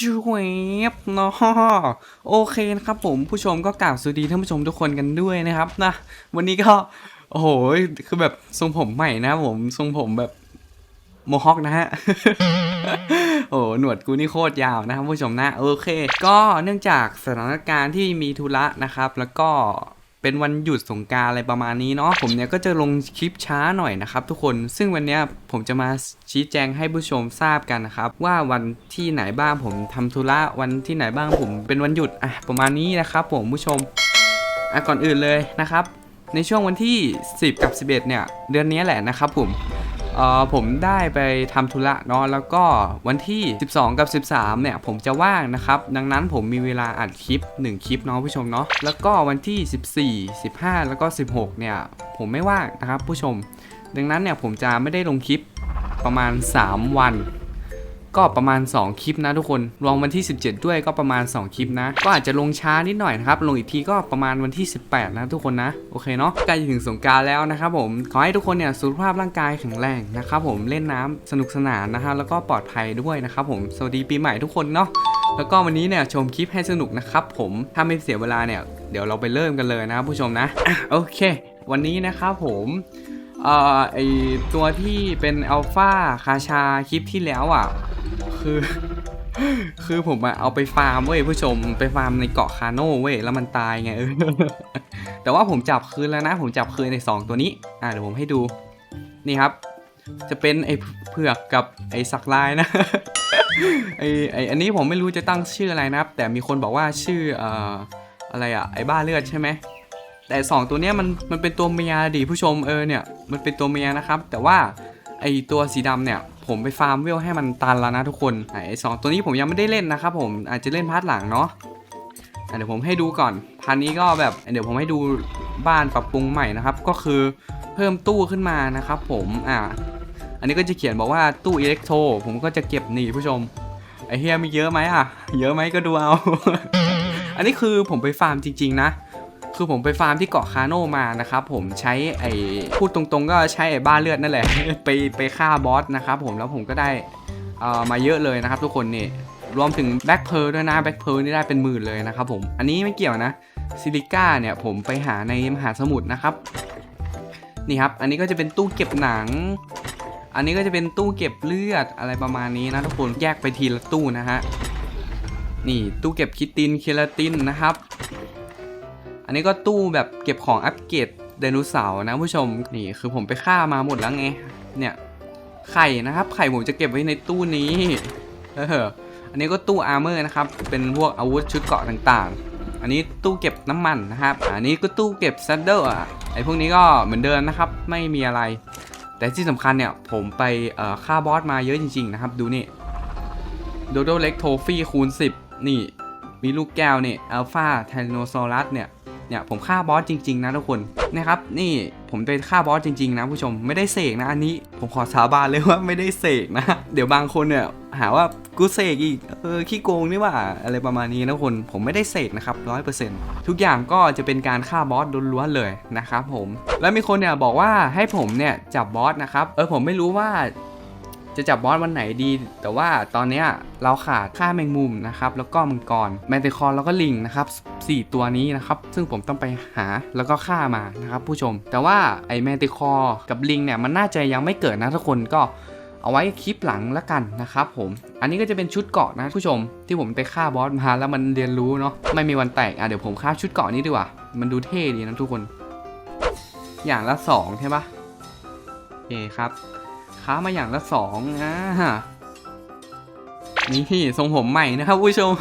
ช่วยเนาะโอเคนะครับผมผู้ชมก็กล่าวสวัสดีท่านผู้ชมทุกคนกันด้วยนะครับนะวันนี้ก็โอ้โหคือแบบทรงผมใหม่นะผมทรงผมแบบโมฮอคนะฮะโอ้หหนวดกูนี่โคตรยาวนะครับผู้ชมนะโอเค ก็เนื่องจากสถานการณ์ที่มีธุระนะครับ แล้วก็ เป็นวันหยุดสงการอะไรประมาณนี้เนาะผมเนี่ยก็จะลงคลิปช้าหน่อยนะครับทุกคนซึ่งวันเนี้ยผมจะมาชี้แจงให้ผู้ชมทราบกันนะครับ ว่าวันที่ไหนบ้างผมทำธุระวันที่ไหนบ้างผมเป็นวันหยุดอะประมาณนี้นะครับผมผู้ชมอะก่อนอื่นเลยนะครับ ในช่วงวันที่ 10 กับ 11 เนี่ย เดือนนี้แหละนะครับผม เอ่อผมได้ไปทำธุระเนาะแล้วก็วันที่ 12 กับ 13 เนี่ย ผมจะว่างนะครับ ดังนั้นผมมีเวลาอัดคลิป 1 คลิปเนาะผู้ชมเนาะแล้วก็วันที่ 14 15 แล้วก็ 16 เนี่ย ผมไม่ว่างนะครับผู้ชม ดังนั้นเนี่ยผมจะไม่ได้ลงคลิปประมาณ 3 วัน ก็ประมาณ 2 คลิปนะทุกคนรวมวันที่ 17 ด้วยก็ประมาณ 2 คลิปนะ ก็อาจจะลงช้านิดหน่อยนะครับ ลงอีกทีก็ประมาณวันที่ 18 นะทุกคนนะ โอเคเนาะใกล้จะถึงสงการแล้วนะครับผม ขอให้ทุกคนเนี่ยสุขภาพร่างกายแข็งแรงนะครับผม เล่นน้ำสนุกสนานนะฮะ แล้วก็ปลอดภัยด้วยนะครับผม สวัสดีปีใหม่ทุกคนเนาะ แล้วก็วันนี้เนี่ยชมคลิปให้สนุกนะครับผม ถ้าไม่เสียเวลาเนี่ย เดี๋ยวเราไปเริ่มกันเลยนะครับผู้ชมนะอะโอเค วันนี้นะครับผม เอ่อไอตัวที่เป็นอัลฟาคาชาคลิปที่แล้วอะ คือ คือผมอะเอาไปฟาร์มเว้ยผู้ชมไปฟาร์มในเกาะคาโน่เว้ยแล้วมันตายไงเออแต่ว่าผมจับคืนแล้วนะ ผมจับคืนในสองตัวนี้ อ่าเดี๋ยวผมให้ดู นี่ครับ จะเป็นไอเผือกกับไอสักลายนะไอไออันนี้ผมไม่รู้จะตั้งชื่ออะไรนะครับ แต่มีคนบอกว่าชื่อเอ่ออะไรอะไอบ้าเลือดใช่ไหม แต่สองตัวเนี้ยมันมันเป็นตัวเมียดิผู้ชมเออเนี่ยมันเป็นตัวเมียนะครับ แต่ว่าไอตัวสีดำเนี่ยผมไปฟาร์มเวลให้มันตันแล้วนะทุกคนไอสองตัวนี้ผมยังไม่ได้เล่นนะครับผมอาจจะเล่นพาร์ทหลังเนาะเดี๋ยวผมให้ดูก่อนพาร์ทนี้ก็แบบเดี๋ยวผมให้ดูบ้านปรับปรุงใหม่นะครับ ก็คือเพิ่มตู้ขึ้นมานะครับ ผมอะอันนี้ก็จะเขียนบอกว่าตู้อิเล็กโทรผมก็จะเก็บหนีผู้ชมไอเฮียมีเยอะไหมอะ เยอะไหมก็ดูเอา อันนี้คือผมไปฟาร์มจริง ๆ นะ คือผมไปฟาร์มที่เกาะคาโนมานะครับผมใช้ไอ้พูดตรงๆ ก็ใช้ไอ้บ้าเลือดนั่นแหละ ไปไปฆ่าบอสนะครับผมแล้วผมก็ได้เอ่อมาเยอะเลยนะครับทุกคนนี่รวมถึงแบ็คเพ r ด้วยนะแบ็คเพ r นี่ได้เป็นหมื่นเลยนะครับผมอันนี้ไม่เกี่ยวนะซิลิก้าเนี่ยผมไปหาในมหาสมุทรนะครับนี่ครับ อันนี้ก็จะเป็นตู้เก็บหนัง อันนี้ก็จะเป็นตู้เก็บเลือดอะไรประมาณนี้นะทุกคนแยกไปทีละตู้นะฮะนี่ตู้เก็บคิตินเคลาตินนะครับ อันนี้ก็ตู้แบบเก็บของอัปเกรดไดโนเสาร์นะผู้ชมนี่คือผมไปฆ่ามาหมดแล้วไงเนี่ยไข่นะครับ ไข่ผมจะเก็บไว้ในตู้นี้เอออันนี้ก็ตู้อาร์เมอร์นะครับเป็นพวกอาวุธชุดเกราะต่างๆ อันนี้ตู้เก็บน้ำมันนะครับ อันนี้ก็ตู้เก็บซัดเดิลอะไอพวกนี้ก็เหมือนเดิมนะครับ ไม่มีอะไร แต่ที่สำคัญเนี่ยผมไปฆ่าบอสมาเยอะจริง ๆ นะครับ ดูนี่โดโดเล็กโทฟี่คูณ 10 นี่มีลูกแก้วนี่อัลฟาไทโนซอรัสเนี่ย เนี่ยผมฆ่าบอสจริงๆนะทุกคนนะครับนี่ผมไปฆ่าบอสจริงๆนะผู้ชมไม่ได้เสกนะอันนี้ผมขอสาบานเลยว่าไม่ได้เสกนะ เดี๋ยวบางคนเนี่ยหาว่ากูเสกอีกเออขี้โกงนี่ว่า อะไรประมาณนี้นะคนผมไม่ได้เสกนะครับร้อยเปอร์เซ็นต์ทุกอย่างก็จะเป็นการฆ่าบอสล้วนๆเลยนะครับผม แล้วมีคนเนี่ยบอกว่าให้ผมเนี่ยจับบอสนะครับเออผมไม่รู้ว่า จะจับบอสวันไหนดี แต่ว่าตอนนี้เราขาดค่าแมงมุมนะครับ แล้วก็มังกรแมนติคอนแล้วก็ลิงนะครับสี่ตัวนี้นะครับ ซึ่งผมต้องไปหาแล้วก็ฆ่ามานะครับผู้ชม แต่ว่าไอแมนติคอกับลิงเนี่ยมันน่าจะยังไม่เกิดนะทุกคนก็เอาไว้คลิปหลังแล้วกันนะครับผม อันนี้ก็จะเป็นชุดเกาะนะผู้ชม ที่ผมไปฆ่าบอสมาแล้วมันเรียนรู้เนาะไม่มีวันแตกอะเดี๋ยวผมฆ่าชุดเกาะนี้ดีกว่า มันดูเท่ดีนะทุกคน อย่างละสองใช่ปะโอเคครับ ค้ามาอย่างละสองอ่านี่ทรงผมใหม่นะครับผู้ชม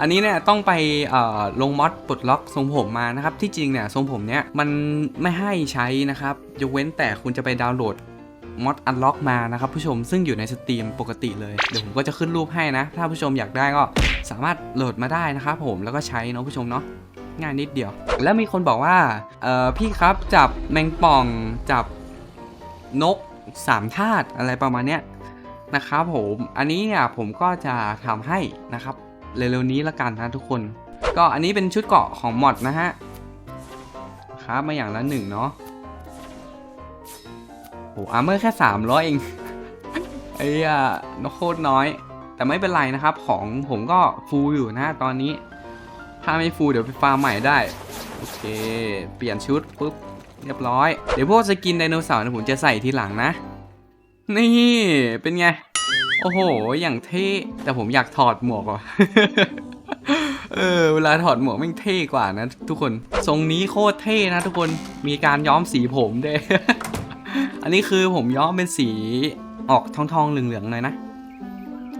อันนี้เนี่ยต้องไปลงมอดปลดล็อกทรงผมมานะครับ ที่จริงเนี่ยทรงผมเนี้ยมันไม่ให้ใช้นะครับยกเว้นแต่คุณจะไปดาวน์โหลดมอดอันล็อกมานะครับผู้ชมซึ่งอยู่ในสตรีมปกติเลยเดี๋ยวผมก็จะขึ้นรูปให้นะ ถ้าผู้ชมอยากได้ก็สามารถโหลดมาได้นะครับผมแล้วก็ใช้เนาะผู้ชมเนาะง่ายนิดเดียว แล้วมีคนบอกว่าเออพี่ครับจับแมงป่องจับนก สามธาตุอะไรประมาณเนี้ยนะครับผมอันนี้เนี่ยผมก็จะทำให้นะครับเร็วๆนี้ละกันนะทุกคน ก็อันนี้เป็นชุดเกาะของมอดนะฮะครับมาอย่างละหนึ่งเนาะโหอาร์เมอร์แค่ 300 เองไอ้อะโคตรน้อย แต่ไม่เป็นไรนะครับ ของผมก็ฟูลอยู่นะตอนนี้ ถ้าไม่ฟูลเดี๋ยวไปฟาร์มใหม่ได้ โอเค เปลี่ยนชุดปุ๊บ เรียบร้อย เดี๋ยวพวกสกินไดโนเสาร์เนยผมจะใส่ทีหลังนะ นี่ เป็นไง โอ้โห อย่างเท่ แต่ผมอยากถอดหมวกว่ะเออเวลาถอดหมวกแม่งเท่กว่านะทุกคน ทรงนี้โคตรเท่นะทุกคน มีการย้อมสีผมด้วย อันนี้คือผมย้อมเป็นสีออกทองทองๆเหลืองๆหน่อยนะ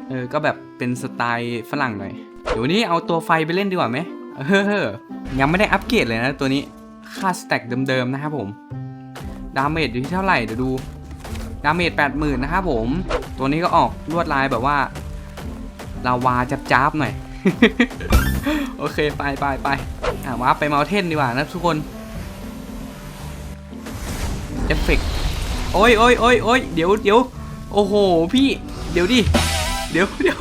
เออ ก็แบบเป็นสไตล์ฝรั่งหน่อย เดี๋ยววันนี้เอาตัวไฟไปเล่นดีกว่าไหมเออ ยังไม่ได้อัปเกรดเลยนะตัวนี้ ค่าสแต็กเดิมๆนะครับผม ดาเมจอยู่ที่เท่าไหร่เดี๋ยวดู ดาเมจ80,000นะครับผม ตัวนี้ก็ออกลวดลายแบบว่าลาวาจับจ้าบๆหน่อย โอเคไปไปไปอะว่าไปเมาเทนดีกว่านะทุกคนเอฟเฟกต์โอ้ยโอ้ยโอ้ยโอ้ยเดี๋ยวเดี๋ยวโอ้โหพี่ เดี๋ยวดิ เดี๋ยวเดี๋ยว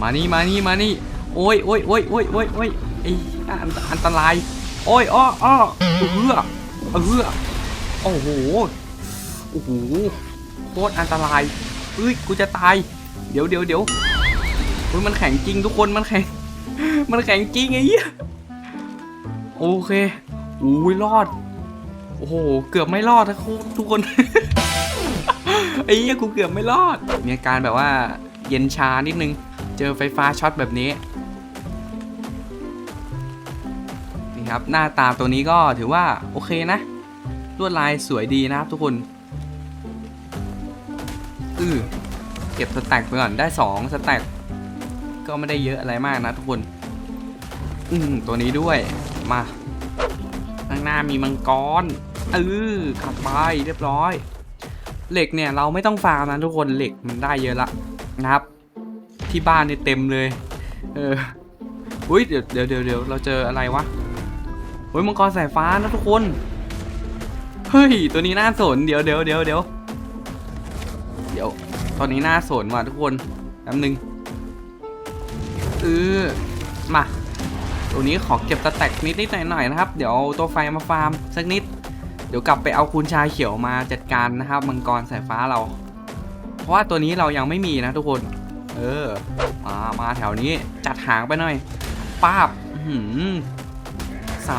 มานี่มานี่มานี่ โอ้ยโอ้ยโอ้ยโอ้ยโอ้ยโอ้ยไอ้อันอันตราย โอ้ยอ้ออ้อเออเออโอ้โห โอ้โห โคตรอันตรายเฮ้ย กูจะตาย เดี๋ยวเดี๋ยวเดี๋ยวเฮ้ยมันแข็งจริงทุกคน มันแข็ง มันแข็งจริงไอ้เหี้ย โอเคอุ้ยรอด โอ้โห เกือบไม่รอดนะทุกคน ไอ้เหี้ย กูเกือบไม่รอด มีอาการแบบว่าเย็นชานิดนึง เจอไฟฟ้าช็อตแบบนี้ ครับ หน้าตาตัวนี้ก็ถือว่าโอเคนะลวดลายสวยดีนะครับทุกคนอือเก็บสแต็กไปก่อนได้2สแต็กก็ไม่ได้เยอะอะไรมากนะทุกคน อืมตัวนี้ด้วยมาข้างหน้ามีมังกรเออขับไปเรียบร้อย เหล็กเนี่ยเราไม่ต้องฟาร์มนะทุกคนเหล็กมันได้เยอะละนะครับ ที่บ้านเนี่ยเต็มเลย เอออุ้ยเดี๋ยวเดี๋ยวเดี๋ยวเราเจออะไรวะ ฮ้ยมังกรสายฟ้านะทุกคน เฮ้ย ตัวนี้น่าสน เดี๋ยวเดี๋ยวเดี๋ยวเดี๋ยวเดี๋ยว ตอนนี้น่าสนว่ะทุกคนแป๊บนึงเออมา ตัวนี้ขอเก็บสแตกนิดนิดหน่อยหน่อยนะครับ เดี๋ยวเอาตัวไฟมาฟาร์มสักนิด เดี๋ยวกลับไปเอาคุณชายเขียวมาจัดการนะครับมังกรสายฟ้าเรา เพราะว่าตัวนี้เรายังไม่มีนะทุกคน เออ มา มาแถวนี้จัดหางไปหน่อยป้าบสาม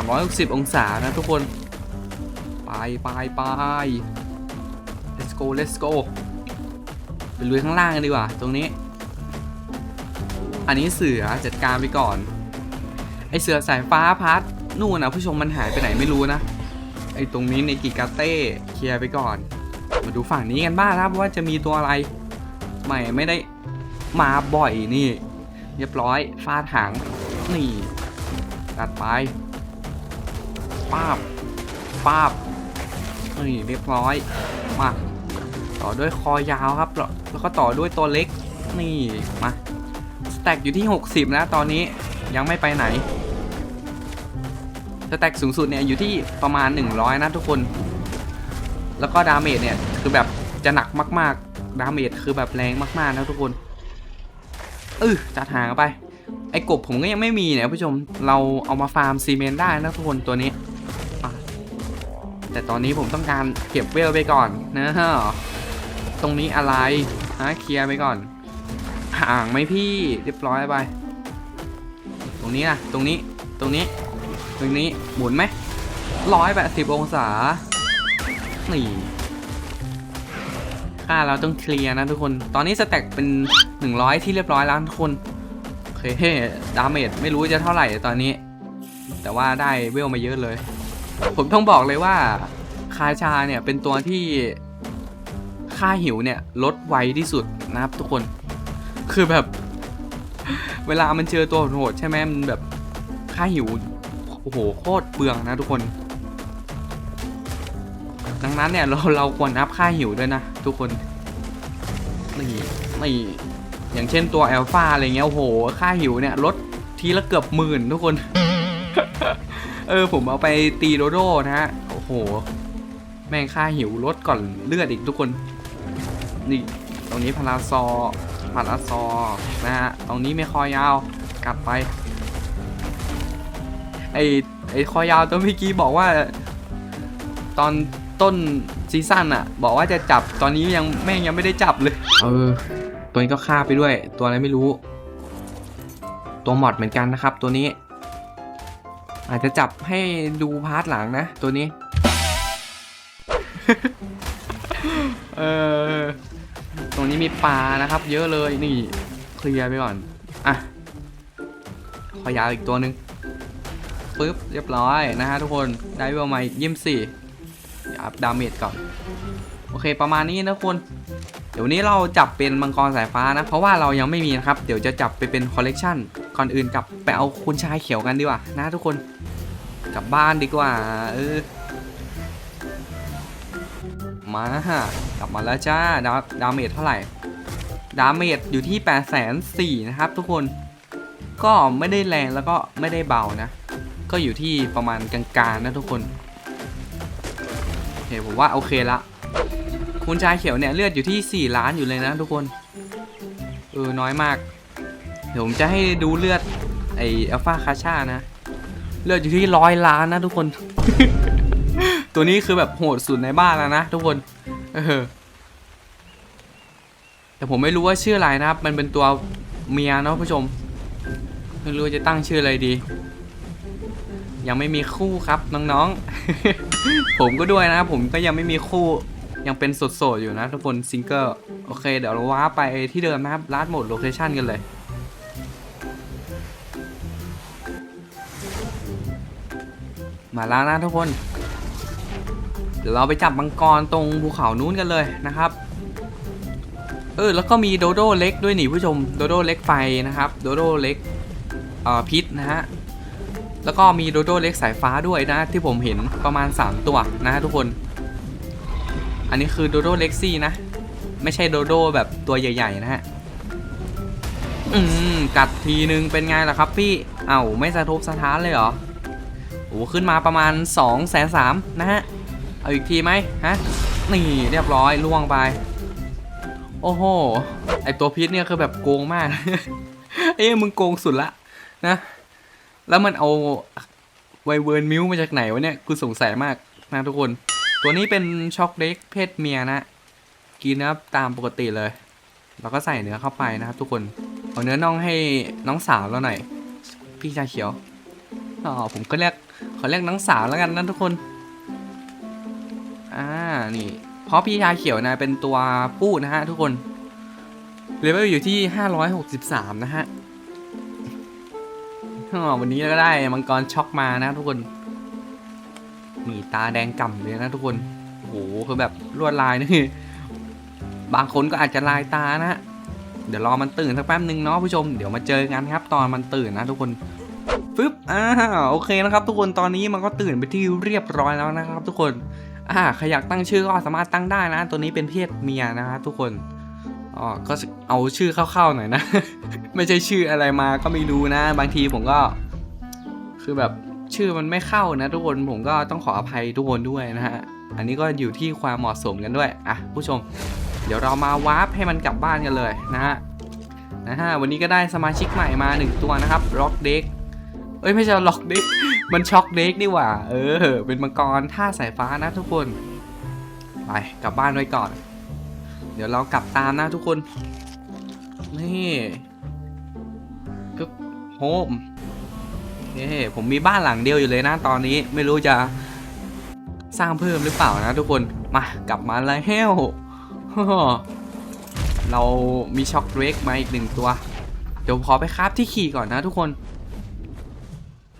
ร้อยหกสิบองศานะทุกคน ไปไปไป let's go let's go ไปลุยข้างล่างกันดีกว่า ตรงนี้ อันนี้เสือจัดการไปก่อน ไอเสือสายฟ้าพัดนู่นนะผู้ชมมันหายไปไหนไม่รู้นะ ไอตรงนี้ในกิกาเต้เคลียร์ไปก่อน มาดูฝั่งนี้กันบ้างครับว่าจะมีตัวอะไร ใหม่ไม่ได้มาบ่อยนี่ เรียบร้อยฟาดหางนี่ ตัดไป ป้าบป้าบนี่เรียบร้อย มา ต่อด้วยคอยาวครับ แล้วก็ต่อด้วยตัวเล็ก นี่ มา สแต็กอยู่ที่ 60นะตอนนี้ยังไม่ไปไหน สแต็กสูงสุดเนี่ยอยู่ที่ประมาณ 100 นะทุกคน แล้วก็ดาเมจเนี่ย คือแบบจะหนักมาก ๆ ดาเมจคือแบบแรงมากๆนะทุกคนเออจัดหางไป ไอ้กบผมก็ยังไม่มีเนี่ยผู้ชม เราเอามาฟาร์มซีเมนต์ได้นะทุกคนตัวนี้ แต่ตอนนี้ผมต้องการเก็บเวลไปก่อนนะฮะตรงนี้อะไรฮะเคลียร์ไปก่อน ห่างไหมพี่เรียบร้อยไป ตรงนี้นะตรงนี้ตรงนี้ ตรงนี้หมุนไหมร้อยแปดสิบองศานี่ค่าเราต้องเคลียร์นะทุกคน ตอนนี้สแต็กเป็น 100 ที่เรียบร้อยแล้วทุกคนโอเคดาเมจไม่รู้จะเท่าไหร่ตอนนี้ แต่ว่าได้เวลมาเยอะเลย ผมต้องบอกเลยว่า คาชาเนี่ยเป็นตัวที่ค่าหิวเนี่ยลดไวที่สุดนะครับทุกคน คือแบบ เวลามันเจอตัวโหดใช่ไหมมันแบบค่าหิวโอ้โหโคตรเปลืองนะทุกคน ดังนั้นเนี่ยเราเราควรอัพค่าหิวด้วยนะทุกคนนี่นี่อย่างเช่นตัวแอลฟาอะไรเงี้ยโอ้โห ค่าหิวเนี่ยลดทีละเกือบหมื่นทุกคน เออผมเอาไปตีโดโดนะฮะ โอ้โห แม่งค่าหิวลดก่อนเลือดอีกทุกคน นี่ตรงนี้พาราซอพาราซอนะฮะ ตรงนี้ไม่คอยาวกัดไป ไอไอคอยาวตัวเมื่อกี้บอกว่า ตอนต้นซีซั่นอะบอกว่าจะจับตอนนี้ยังแม่งยังไม่ได้จับเลย เออ ตัวตัวนี้ก็ฆ่าไปด้วย ตัวอะไรไม่รู้ ตัวหมอดเหมือนกันนะครับ ตัวนี้ อาจจะจับให้ดูพาร์ทหลังนะ ตัวนี้ เออตรงนี้มีปลานะครับ เยอะเลยนี่เคลียร์ไปก่อน อะ ขอยาวอีกตัวหนึ่งปึ๊บ เรียบร้อยนะฮะทุกคนได้เวลมาอีกยี่สิบสี่อัพดาเมจก่อน โอเคประมาณนี้นะทุกคน เดี๋ยวนนี้เราจับเป็นมังกรสายฟ้านะ เพราะว่าเรายังไม่มีนะครับ เดี๋ยวจะจับไปเป็นคอลเลกชันก่อนอื่นกลับไปเอาคุณชายเขียวกันดีกว่านะทุกคน กลับบ้านดีกว่า เออ มากลับมาแล้วจ้า ดาดาเมจเท่าไหร่ ดาเมจอยู่ที่8 4 0 0 0นะครับทุกคน ก็ไม่ได้แรงแล้วก็ไม่ได้เบานะ ก็อยู่ที่ประมาณกลางๆนะทุกคนโอเคผมว่าโอเคละ คุณชายเขียวเนี่ยเลือดอยู่ที่ 4 ล้านอยู่เลยนะทุกคน เออน้อยมาก เดี๋ยวผมจะให้ดูเลือดไออัลฟาคาชานะ เลือดอยู่ที่ร้อยล้านนะทุกคน ตัวนี้คือแบบโหดสุดในบ้านแล้วนะทุกคนเออแต่ผมไม่รู้ว่าชื่ออะไรนะครับ มันเป็นตัวเมียเนาะผู้ชม ไม่รู้จะตั้งชื่ออะไรดี ยังไม่มีคู่ครับน้องๆ ผมก็ด้วยนะผมก็ยังไม่มีคู่ยังเป็นโสดๆอยู่นะทุกคนซิงเกิลโอเค เดี๋ยวเราว้าไปที่เดิมนะครับลาดโหมดโลเคชันกันเลย มาแล้วนะทุกคน เดี๋ยวเราไปจับมังกรตรงภูเขานู้นกันเลยนะครับ เออแล้วก็มีโดโดเล็กด้วยนี่ผู้ชมโดโดเล็กไฟนะครับโดโดเล็กเอ่อพิษนะฮะแล้วก็มีโดโดเล็กสายฟ้าด้วยนะ ที่ผมเห็นประมาณ 3 ตัวนะฮะทุกคน อันนี้คือโดโดเล็กซี่นะ ไม่ใช่โดโดแบบตัวใหญ่ ๆ นะฮะอืมกัดทีนึงเป็นไงล่ะครับพี่ เอ้าไม่สะทบสะท้านเลยเหรอ โอ้ขึ้นมาประมาณ2องแสนสามนะฮะ เอาอีกทีไหมฮะ นี่เรียบร้อยล่วงไป โอ้โห ไอตัวพิษเนี่ยคือแบบโกงมาก เอ้ยมึงโกงสุดละนะ แล้วมันเอาไวเวิร์นมิวมาจากไหนวะเนี่ยกูสงสัยมากนะทุกคน ตัวนี้เป็นช็อกเด็กเพศเมียนะ กินนะครับตามปกติเลย เราก็ใส่เนื้อเข้าไปนะครับทุกคน เอาเนื้อน่องให้น้องสาวเราหน่อย พี่ชาเขียว อ๋อผมก็เรียกขอเรียกน้องสาวแล้วกันนะทุกคน อ่า นี่ เพราะพี่ชาเขียวนะเป็นตัวผู้นะฮะทุกคน เลเวลอยู่ที่ 563 นะฮะอ๋อวันนี้เราก็ได้มังกรช็อกมานะทุกคน มีตาแดงก่ำเลยนะทุกคน โอ้โหคือแบบลวดลายนี่ บางคนก็อาจจะลายตานะฮะเดี๋ยวรอมันตื่นสักแป๊บนึงเนาะผู้ชม เดี๋ยวมาเจอกันครับ ตอนมันตื่นนะทุกคน ฟึบอ่าโอเคนะครับ ทุกคนตอนนี้มันก็ตื่นไปที่เรียบร้อยแล้วนะครับ ทุกคนอ่าใครอยากตั้งชื่อก็สามารถตั้งได้นะ ตัวนี้เป็นเพศเมียนะครับทุกคนอ๋อก็เอาชื่อเข้าๆหน่อยนะ ไม่ใช่ชื่ออะไรมาก็ไม่รู้นะ บางทีผมก็ คือแบบชื่อมันไม่เข้านะ ทุกคนผมก็ต้องขออภัยทุกคนด้วยนะฮะอันนี้ก็อยู่ที่ความเหมาะสมกันด้วยอะผู้ชม เดี๋ยวเรามาวาร์ปให้มันกลับบ้านกันเลยนะฮะนะฮะวันนี้ก็ได้สมาชิกใหม่มาหนึ่งตัวนะครับร็อก เอ้ยไม่ใช่ล็อกเด็กมันช็อกเด็กนี่หว่า เออ เป็นมังกรท่าสายฟ้านะทุกคน ไปกลับบ้านไว้ก่อน เดี๋ยวเรากลับตามนะทุกคน นี่ก็โฮมเฮ้ผมมีบ้านหลังเดียวอยู่เลยนะตอนนี้ไม่รู้จะสร้างเพิ่มหรือเปล่านะทุกคน มากลับมาแล้วเฮลเรามีช็อกเรกมาอีกหนึ่งตัว เดี๋ยวขอไปคราฟที่ขี่ก่อนนะทุกคน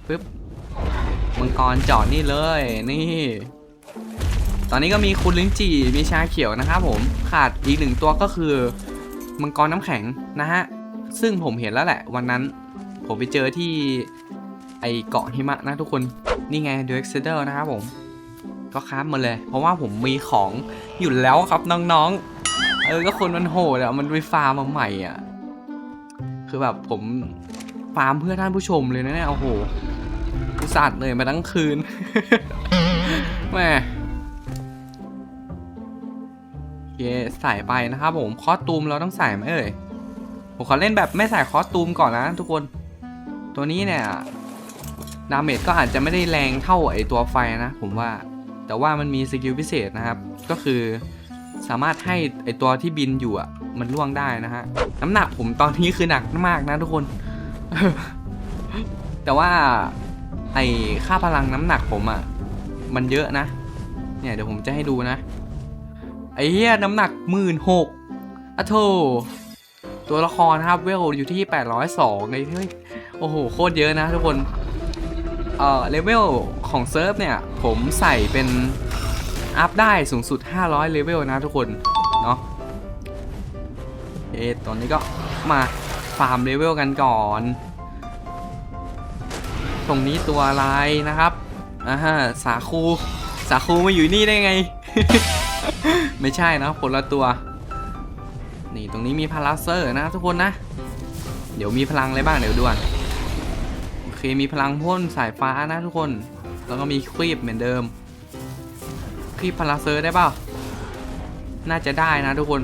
ปึ๊บมังกรจอดนี่เลยนี่ ตอนนี้ก็มีคุณลิ้นจี่มีชาเขียวนะครับผมขาดอีกหนึ่งตัวก็คือมังกรน้ำแข็งนะฮะซึ่งผมเห็นแล้วแหละ วันนั้นผมไปเจอที่ไอเกาะหิมะนะทุกคนนี่ไงดูเอ็กซ์เดอร์นะครับผม ก็คราฟมาเลย เพราะว่าผมมีของอยู่แล้วครับน้องๆ เออก็คนมันโหดอะมันไปฟาร์มมาใหม่อะคือแบบผมฟาร์มเพื่อท่านผู้ชมเลยนะเนี่ยโอ้โห อุตส่าห์เหนื่อยมาทั้งคืนแม่เย่ใส่ไปนะครับผมคอสตูมเราต้องใส่ไหมเอ่ยผมขอเล่นแบบไม่ใส่คอสตูมก่อนนะทุกคน ตัวนี้เนี่ยดาเมจก็อาจจะไม่ได้แรงเท่าไอตัวไฟนะผมว่า แต่ว่ามันมีสกิลพิเศษนะครับ ก็คือสามารถให้ไอตัวที่บินอยู่อะมันล่วงได้นะฮะ น้ำหนักผมตอนนี้คือหนักมากนะทุกคน แต่ว่า ไอค่าพลังน้ำหนักผมอะ่ะ มันเยอะนะ เนี่ยเดี๋ยวผมจะให้ดูนะ ไอ้เหี้ยน้ำหนักหมื่นหกอะโถตัวละครนะครับเวลอยู่ที่ 802ไงเฮ้ยโอ้โห โคตรเยอะนะทุกคนเอ่อเลเวลของเซิร์ฟเนี่ย ผมใส่เป็น อัพได้สูงสุด 500 เลเวลนะทุกคน เนาะเอตอนนี้ก็มาฟาร์มเลเวลกันก่อน ตรงนี้ตัวอะไรนะครับอ่าฮะสาคู สาคูมาอยู่นี่ได้ไง ไม่ใช่นะคนละตัว นี่ตรงนี้มีพาราเซอร์นะทุกคนนะ เดี๋ยวมีพลังอะไรบ้างเดี๋ยวดูก่อนโอเคมีพลังพ่นสายฟ้านะทุกคน แล้วก็มีครีบเหมือนเดิมครีบพาราเซอร์ได้เปล่าน่าจะได้นะทุกคน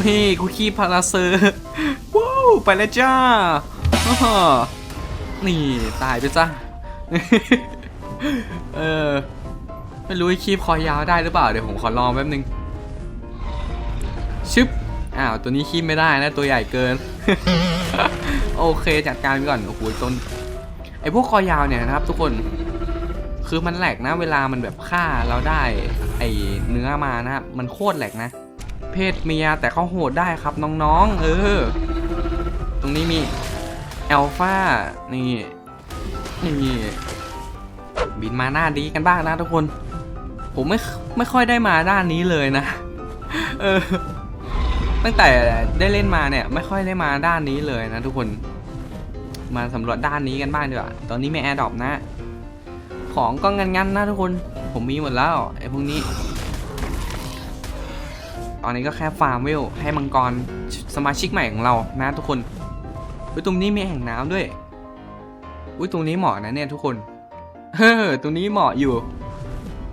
นี่กูคีบพาราเซอร์ว้าวไปแล้วจ้า นี่ตายไปจ้าเออ ไม่รู้คีบคอยาวได้หรือเปล่า เดี๋ยวผมขอลองแป๊บนึง ชึบ อ้าว ตัวนี้คีบไม่ได้นะ ตัวใหญ่เกิน โอเค จัดการไปก่อน โอ้โหต้นไอพวกคอยาวเนี่ยนะครับ ทุกคน คือมันแหลกนะ เวลามันแบบฆ่าเราได้ ไอเนื้อมานะครับ มันโคตรแหลกนะ เพศเมียแต่เขาโหดได้ครับน้องๆ เออ ตรงนี้มี อัลฟานี่นี่บินมาหน้าดีกันบ้างนะทุกคน ผมไม่ไม่ค่อยได้มาด้านนี้เลยนะ เออ ตั้งแต่ได้เล่นมาเนี่ย ไม่ค่อยได้มาด้านนี้เลยนะทุกคน มาสำรวจด้านนี้กันบ้างดีกว่า ตอนนี้ไมีแอร์ดรอปนะ ของก็งันๆนะทุกคน ผมมีหมดแล้วไอ้พวกนี้ ตอนนี้ก็แค่ฟาร์มเวลให้มังกรสมาชิกใหม่ของเรานะทุกคน อุ้ยตรงนี้มีแอ่งน้ำด้วย อุ้ยตรงนี้เหมาะนะเนี่ยทุกคน เฮ้อตรงนี้เหมาะอยู่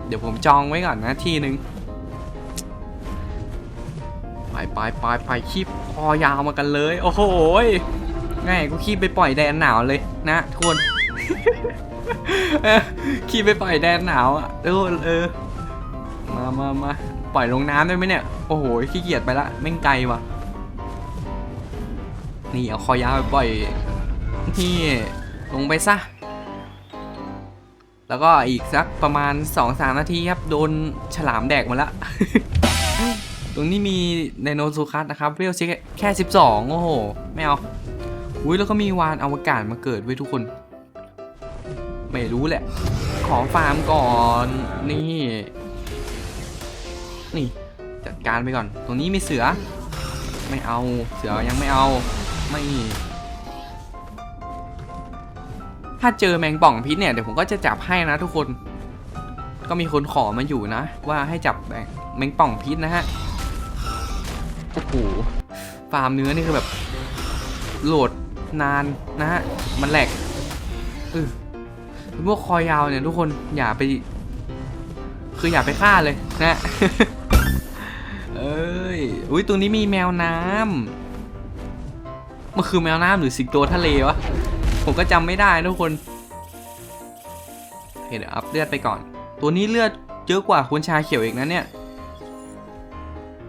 เดี๋ยวผมจองไว้ก่อนนะที่หนึ่งไปไปไปไปคีบคอยาวมากันเลย โอ้โหง่ายกูคีบไปปล่อยแดนหนาวเลยนะทุกคนเออขี่ไปปล่อยแดนหนาวอะเออเออมามามาปล่อยลงน้ำได้ไหมเนี่ย โอ้โหขี้เกียจไปละแม่งไกลว่ะ นี่เอาคอยาวไปปล่อยที่ลงไปซะ แล้วก็อีกสักประมาณ2-3นาทีครับ โดนฉลามแดกมดละ ตรงนี้มีไดโนซูคัสนะครับเรียวชิแค่ 12 โอ้โห ไม่เอาอุ้ยแล้วก็มีวานอวกาศมาเกิดไว้ทุกคน ไม่รู้แหละ ขอฟาร์มก่อนนี่ นี่ จัดการไปก่อน ตรงนี้มีเสือ ไม่เอาเสือยังไม่เอา ไม่ถ้าเจอแมงป่องพิษเนี่ยเดี๋ยวผมก็จะจับให้นะทุกคน ก็มีคนขอมาอยู่นะ ว่าให้จับแมงป่องพิษนะฮะโอ้โหฟาร์มเนื้อนี่คือแบบ โหลดนานนะฮะมันแหลกเออพวกคอยาวเนี่ยทุกคนอย่าไป คืออย่าไปฆ่าเลยนะเอ้ยอุ้ยตัวนี้มีแมวน้ำ มันคือแมวน้ำหรือสิงโตทะเลวะ ผมก็จำไม่ได้ทุกคนเดี๋ยวอัพเลือดไปก่อน ตัวนี้เลือดเยอะกว่าคุณชาเขียวอีกนะเนี่ย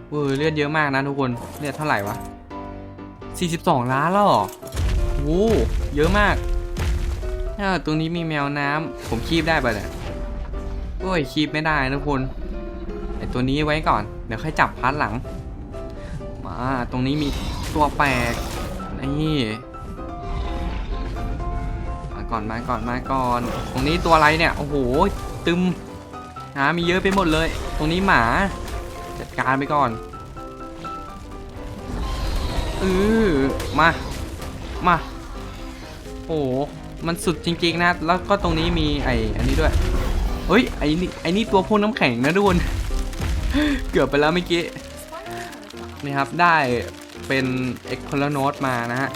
เออเลือดเยอะมากนะทุกคน เลือดเท่าไหร่วะ 42 ล้านแล้วเหรอโอ้เยอะมากอ่าตรงนี้มีแมวน้ำผมคีบได้ปะเนี่ยโอ้ยคีบไม่ได้ทุกคนไอตัวนี้ไว้ก่อน เดี๋ยวค่อยจับพาร์ทหลัง มา ตรงนี้มีตัวแปลก นี่มาก่อนมาก่อนมาก่อน ตรงนี้ตัวอะไรเนี่ย โอ้โห ตึมหามีเยอะไปหมดเลย ตรงนี้หมา จัดการไปก่อนเออมา มา โอ้มันสุดจริงๆนะ แล้วก็ตรงนี้มีไออันนี้ด้วย เฮ้ย ไอนี่ ไอนี่ตัวพ่นน้ำแข็งนะทุกคน เกือบไปแล้วเมื่อกี้ นี่ครับ ได้ เป็นเอ็กโคลโนตมานะฮะ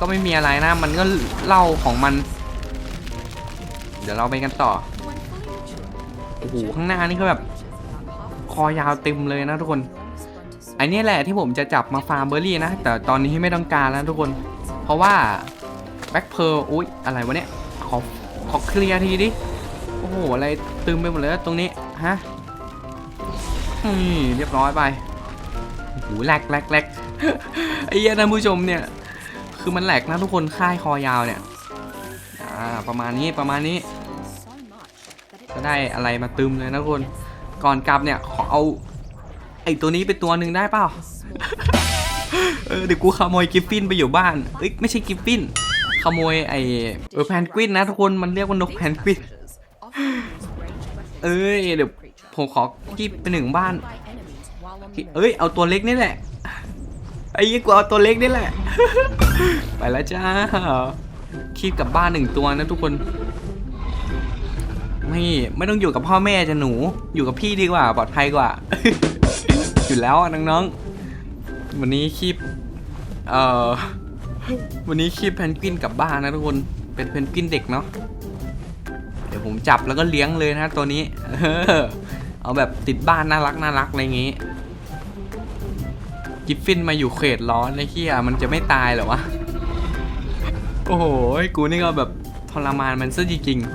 ก็ไม่มีอะไรนะ มันก็เล่าของมัน เดี๋ยวเราไปกันต่อ โอ้โห ข้างหน้านี่ก็แบบ คอยาวเต็มเลยนะทุกคนไอนี่แหละที่ผมจะจับมาฟาร์มเบอร์รี่นะ แต่ตอนนี้ไม่ต้องการแล้วทุกคน เพราะว่าแบ็คเพร์ลอุ๊ย อะไรวะเนี่ย ขอ ขอเคลียร์ทีดิ โอ้โห อะไรตึมไปหมดเลยตรงนี้ ฮะนี่เรียบร้อยไปโอ้โหหูแหลกแหลกแหลก ไอ้เหี้ยนะผู้ชมเนี่ย คือมันแหลกนะทุกคนค่ายคอยาวเนี่ยอ่าประมาณนี้ประมาณนี้ก็ได้อะไรมาตึมเลยนะทุกคนก่อนกลับเนี่ยขอเอาไอ้ตัวนี้เป็นตัวหนึ่งได้เปล่าเออเดี๋ยวกูขโมยกิฟฟินไปอยู่บ้านเอ้ยไม่ใช่กิฟฟินขโมยไอ้เออแพนกวินนะทุกคนมันเรียกว่านกแพนกวินเอ้ยเดี๋ยวผมขอกิฟไปหนึ่งบ้านเอ้ยเอาตัวเล็กนี่แหละ ไอ้ยี่กูเอาตัวเล็กนี่แหละ ไปแล้วจ้าคีบกลับบ้านหนึ่งตัวนะทุกคน ไม่ไม่ต้องอยู่กับพ่อแม่จะหนู อยู่กับพี่ดีกว่า ปลอดภัยกว่า อยู่แล้วน้องๆ วันนี้คีบเอ่อวันนี้คีบเพนกวินกลับบ้านนะทุกคน เป็นเพนกวินเด็กเนาะ เดี๋ยวผมจับแล้วก็เลี้ยงเลยนะตัวนี้ เออเอาแบบติดบ้านน่ารักน่ารักอะไรอย่างงี้ กิฟฟินมาอยู่เขตร้อนไอ้เหี้ยมันจะไม่ตายเหรอวะ โอ้โหกูนี่ก็แบบทรมานมันซะจริงๆ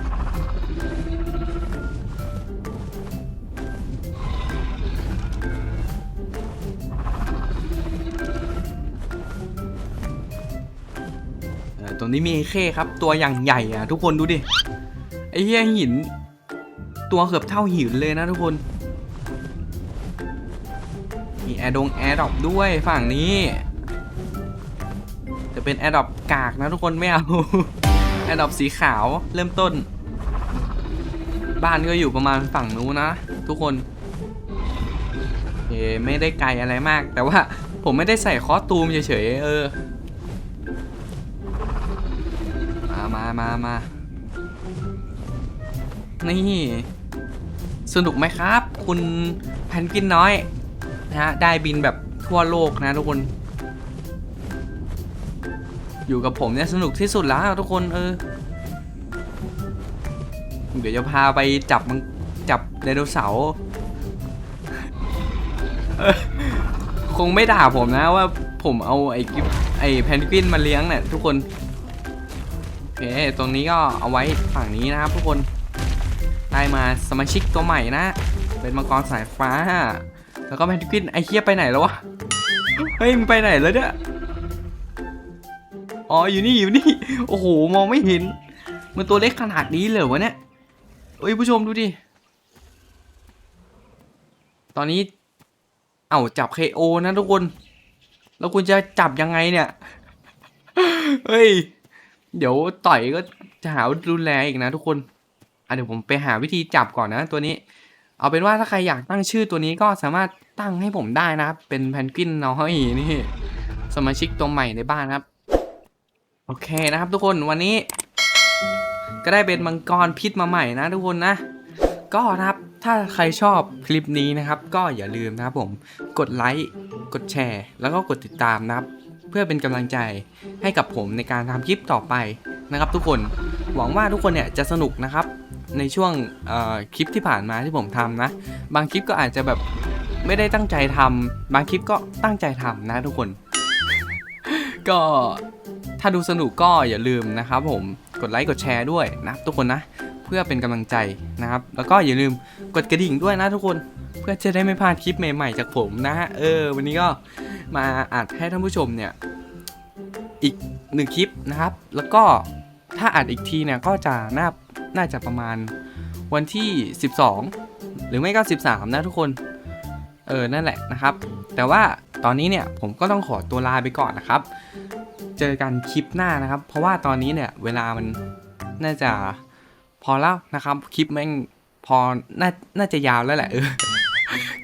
เออตรงนี้มีไอ้เข้ครับ ตัวอย่างใหญ่อะทุกคนดูดิ ไอ้เหี้ยหิน ตัวเกือบเท่าหินเลยนะทุกคน แอร์ดงแอร์ดรอปด้วยฝั่งนี้ จะเป็นแอร์ดรอปกากนะทุกคนไม่เอาแอร์ดรอปสีขาวเริ่มต้น บ้านก็อยู่ประมาณฝั่งนู้นนะ ทุกคนโอไม่ได้ไกลอะไรมาก แต่ว่าผมไม่ได้ใส่คอสตูมเฉยๆเออ มามามามานี่สนุกไหมครับ คุณแพนกินน้อย นะฮะ ได้บินแบบทั่วโลกนะทุกคน อยู่กับผมเนี่ยสนุกที่สุดแล้วทุกคนเออ เดี๋ยวจะพาไปจับมังจับไดโนเสาร์คงไม่ด่าผมนะว่าผมเอาไอ้กิฟไอ้แพนกวินมาเลี้ยงเนี่ยทุกคน โอเค ตรงนี้ก็เอาไว้ฝั่งนี้นะครับทุกคน ได้มาสมาชิกตัวใหม่นะ เป็นมังกรสายฟ้า แล้วก็แพนกวินไอ้เคียไปไหนแล้ววะ เฮ้ยมันไปไหนแล้วเนี่ย อ๋ออยู่นี่อยู่นี่ โอ้โหมองไม่เห็น มันตัวเล็กขนาดนี้เลยวะเนี่ยเอ้ยผู้ชมดูดิ ตอนนี้ เอ้าจับ KO นะทุกคน แล้วคุณจะจับยังไงเนี่ย เฮ้ย เดี๋ยวต่อยก็จะหาว่ารุนแรงอีกนะทุกคน อะเดี๋ยวผมไปหาวิธีจับก่อนนะตัวนี้ เอาเป็นว่าถ้าใครอยากตั้งชื่อตัวนี้ก็สามารถตั้งให้ผมได้นะครับ เป็นแพนกวินน้อยนี่ สมาชิกตัวใหม่ในบ้านครับ โอเคนะครับทุกคนวันนี้ ก็ได้เป็นมังกรพิษมาใหม่นะทุกคนนะ ก็นะครับถ้าใครชอบคลิปนี้นะครับ ก็อย่าลืมนะครับผมกดไลค์กดแชร์ แล้วก็กดติดตามนะครับ เพื่อเป็นกำลังใจให้กับผมในการทำคลิปต่อไปนะครับ ทุกคนหวังว่าทุกคนเนี่ยจะสนุกนะครับในช่วงคลิปที่ผ่านมาที่ผมทำนะ บางคลิปก็อาจจะแบบไม่ได้ตั้งใจทำบางคลิปก็ตั้งใจทำนะทุกคน ก็ถ้าดูสนุกก็อย่าลืมนะครับ ผมกดไลค์กดแชร์ด้วยนะทุกคนนะ เพื่อเป็นกำลังใจนะครับ แล้วก็อย่าลืมกดกระดิ่งด้วยนะทุกคน เพื่อจะได้ไม่พลาดคลิปใหม่ๆจากผมนะฮะเออ วันนี้ก็มาอัดให้ท่านผู้ชมเนี่ย อีกหนึ่งคลิปนะครับ แล้วก็ถ้าอัดอีกทีเนี่ยก็จะน่าน่าจะประมาณวันที่ 12 หรือไม่ก็ 13 นะทุกคน เออ นั่นแหละนะครับ แต่ว่าตอนนี้เนี่ยผมก็ต้องขอตัวลาไปก่อนนะครับ เจอกันคลิปหน้านะครับ เพราะว่าตอนนี้เนี่ยเวลามันน่าจะพอแล้วนะครับ คลิปแม่งพอน่าน่าจะยาวแล้วแหละเออ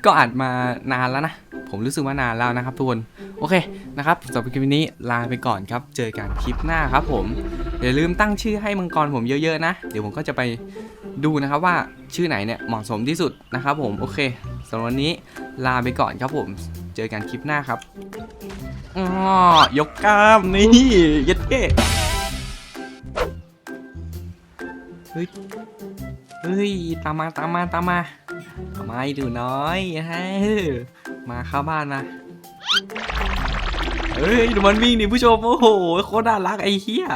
ก็อัดมานานแล้วนะ ผมรู้สึกว่านานแล้วนะครับทุกคน โอเคนะครับสำหรับคลิปนี้ลาไปก่อนครับ เจอกันคลิปหน้าครับผมอย่าลืมตั้งชื่อให้มังกรผมเยอะๆนะ เดี๋ยวผมก็จะไปดูนะครับว่าชื่อไหนเนี่ยเหมาะสมที่สุดนะครับผมโอเคสำหรับวันนี้ลาไปก่อนครับผมเจอกันคลิปหน้าครับอ๋อยกกล้ามนี่ยัดเก้เฮ้ยเฮ้ยตามมาตามมาตามมา ตามาไอ้ดูน้อยฮะมาเข้าบ้านนะเฮ้ยดูมันวิ่งดิผู้ชม โอ้โหโคตรน่ารักไอ้เหี้ย